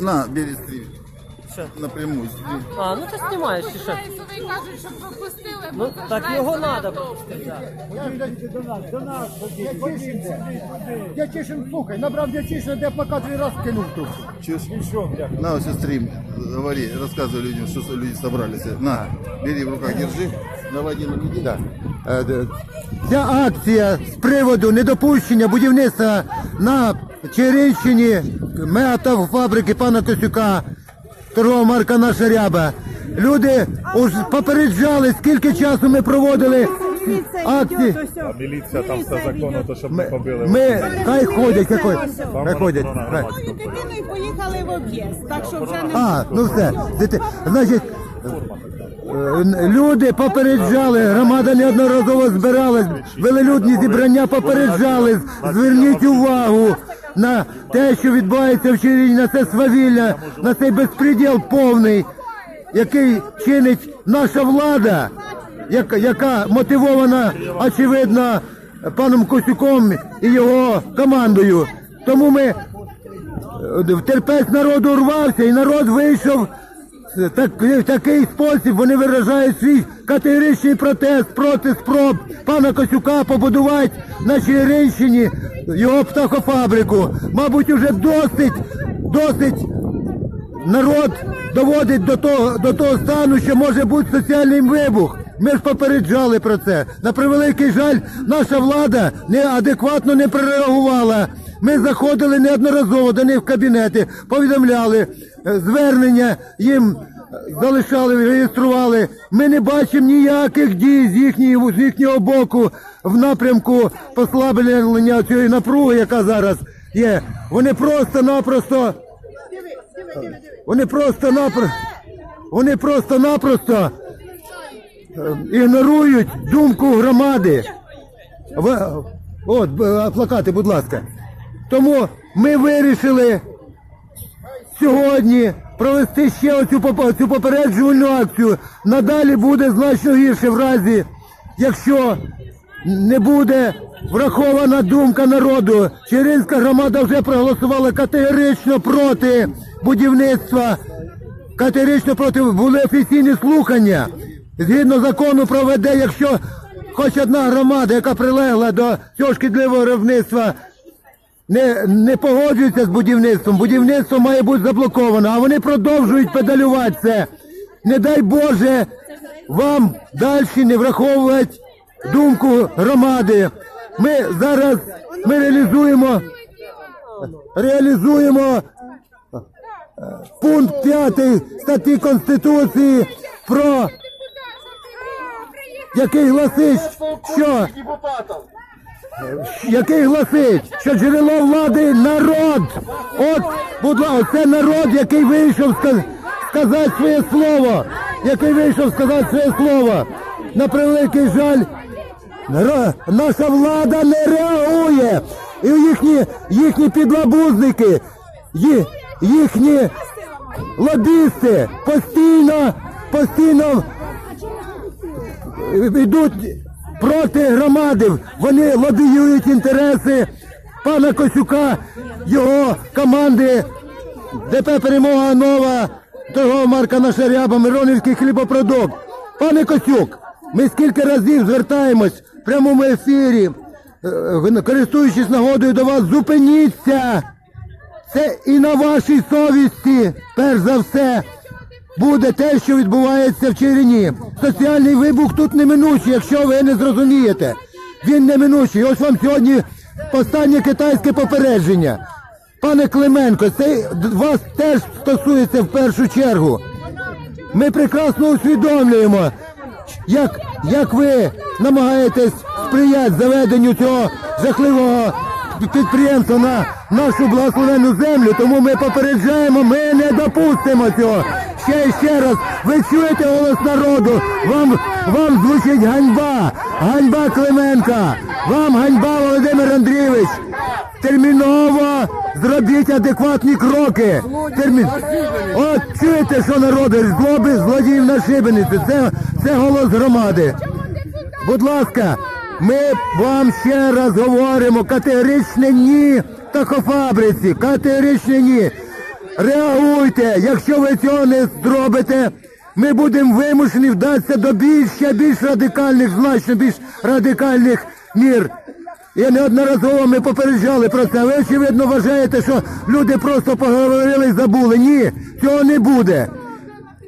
На, бери стрим. Що? Напрямую стрим. А, ну ти знімаєш чи що? Вони кажуть, щоб ви пустили, бо Ну так його треба пропустити. да. Дячишин, слухай, набрав Дячишин, де плакат три раз кинув тут. Чуешь? На, все стрим. Говори, рассказывай людям, что люди собрались. На, бери в руках, держи. Наводи на людей. Да. Е, де- Ця акція з приводу недопущення будівництва на Чернівщині меатофабрики пана Косюка, торгова марка наша ряба. Люди уж попереджали, скільки часу ми проводили акції. А міліція там все законно, то щоб не Ми, побили. ми хай ходять, хай ходять. Хай ходять. хай. порядку. Поїхали в об'їзд, так що вже не А, ну все. Дити- Значить, е, люди попереджали, громада неодноразово збиралась, велелюдні зібрання попереджали. Зверніть увагу на те, що відбувається в Чирині, на це свавілля, на цей безпреділ повний, який чинить наша влада, яка, яка мотивована, очевидно, паном Косюком і його командою. Тому ми терпець народу урвався, і народ вийшов так, в такий спосіб. Вони виражають свій категоричний протест проти спроб пана Косюка побудувати на Чигиринщині його птахофабрику. Мабуть, уже досить, досить народ доводить до того, до того стану, що може бути соціальний вибух. Ми ж попереджали про це. На превеликий жаль, наша влада неадекватно не прореагувала. Ми заходили неодноразово до них в кабінети, повідомляли е, звернення їм е, залишали, реєстрували. Ми не бачимо ніяких дій з їхнього, з їхнього боку в напрямку послаблення цієї напруги, яка зараз є. Вони просто-напросто вони просто-напросто вони просто-напросто е, ігнорують думку громади. От, б- плакати, будь ласка. Тому ми вирішили сьогодні провести ще оцю, цю попереджувальну акцію. Надалі буде значно гірше в разі, якщо не буде врахована думка народу. Черинська громада вже проголосувала категорично проти будівництва. Категорично проти були офіційні слухання. Згідно закону проведе, якщо хоч одна громада, яка прилегла до цього шкідливого виробництва, не, не погоджується з будівництвом. Будівництво має бути заблоковано, а вони продовжують педалювати це. Не дай Боже вам далі не враховувати думку громади. Ми зараз ми реалізуємо реалізуємо пункт 5 статті Конституції про який гласить, що який гласить, що джерело влади народ. От, будь ласка, це народ, який вийшов сказати своє слово, який вийшов сказати своє слово. На превеликий жаль, наша влада не реагує. І їхні, їхні підлабузники, їхні лобісти постійно, постійно йдуть проти громади. Вони лобіюють інтереси пана Косюка, його команди ДП Перемога Нова, торгова марка наша ряба, Миронівський хлібопродукт. Пане Косюк, ми скільки разів звертаємось в прямому ефірі, е, користуючись нагодою до вас, зупиніться. Це і на вашій совісті, перш за все, буде те, що відбувається в Чирині. Соціальний вибух тут неминучий, якщо ви не зрозумієте. Він неминучий. Ось вам сьогодні останнє китайське попередження. Пане Клименко, це вас теж стосується в першу чергу. Ми прекрасно усвідомлюємо, як, як ви намагаєтесь сприяти заведенню цього жахливого підприємства на нашу благословенну землю, тому ми попереджаємо, ми не допустимо цього. Ще і ще раз, ви чуєте голос народу, вам, вам звучить ганьба, ганьба Клименка, вам ганьба Володимир Андрійович. Терміново зробіть адекватні кроки. Термін... От чуєте, що народи злоби злодіїв на шибениці. Це, це голос громади. Будь ласка, ми вам ще раз говоримо категоричне ні птахофабриці, категоричне ні. Реагуйте! Якщо ви цього не зробите, ми будемо вимушені вдатися до більш більш радикальних, значно більш радикальних мір. І неодноразово ми попереджали про це. Ви очевидно вважаєте, що люди просто поговорили і забули. Ні, цього не буде.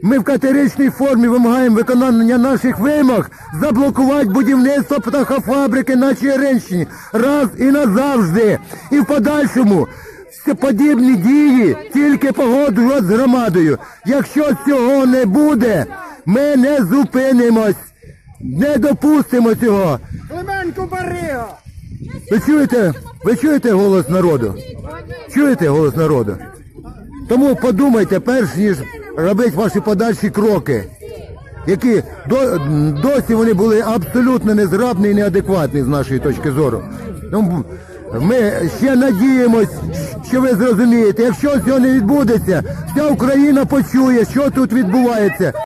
Ми в категоричній формі вимагаємо виконання наших вимог заблокувати будівництво птахофабрики на Черенщині раз і назавжди. І в подальшому подібні дії тільки погоджувати з громадою. Якщо цього не буде, ми не зупинимось, не допустимо цього. Клименко Барига! Ви чуєте, ви чуєте голос народу? Чуєте голос народу? Тому подумайте, перш ніж робити ваші подальші кроки, які до, досі вони були абсолютно незграбні і неадекватні з нашої точки зору. Ми ще надіємось, що ви зрозумієте. Якщо цього не відбудеться, вся Україна почує, що тут відбувається.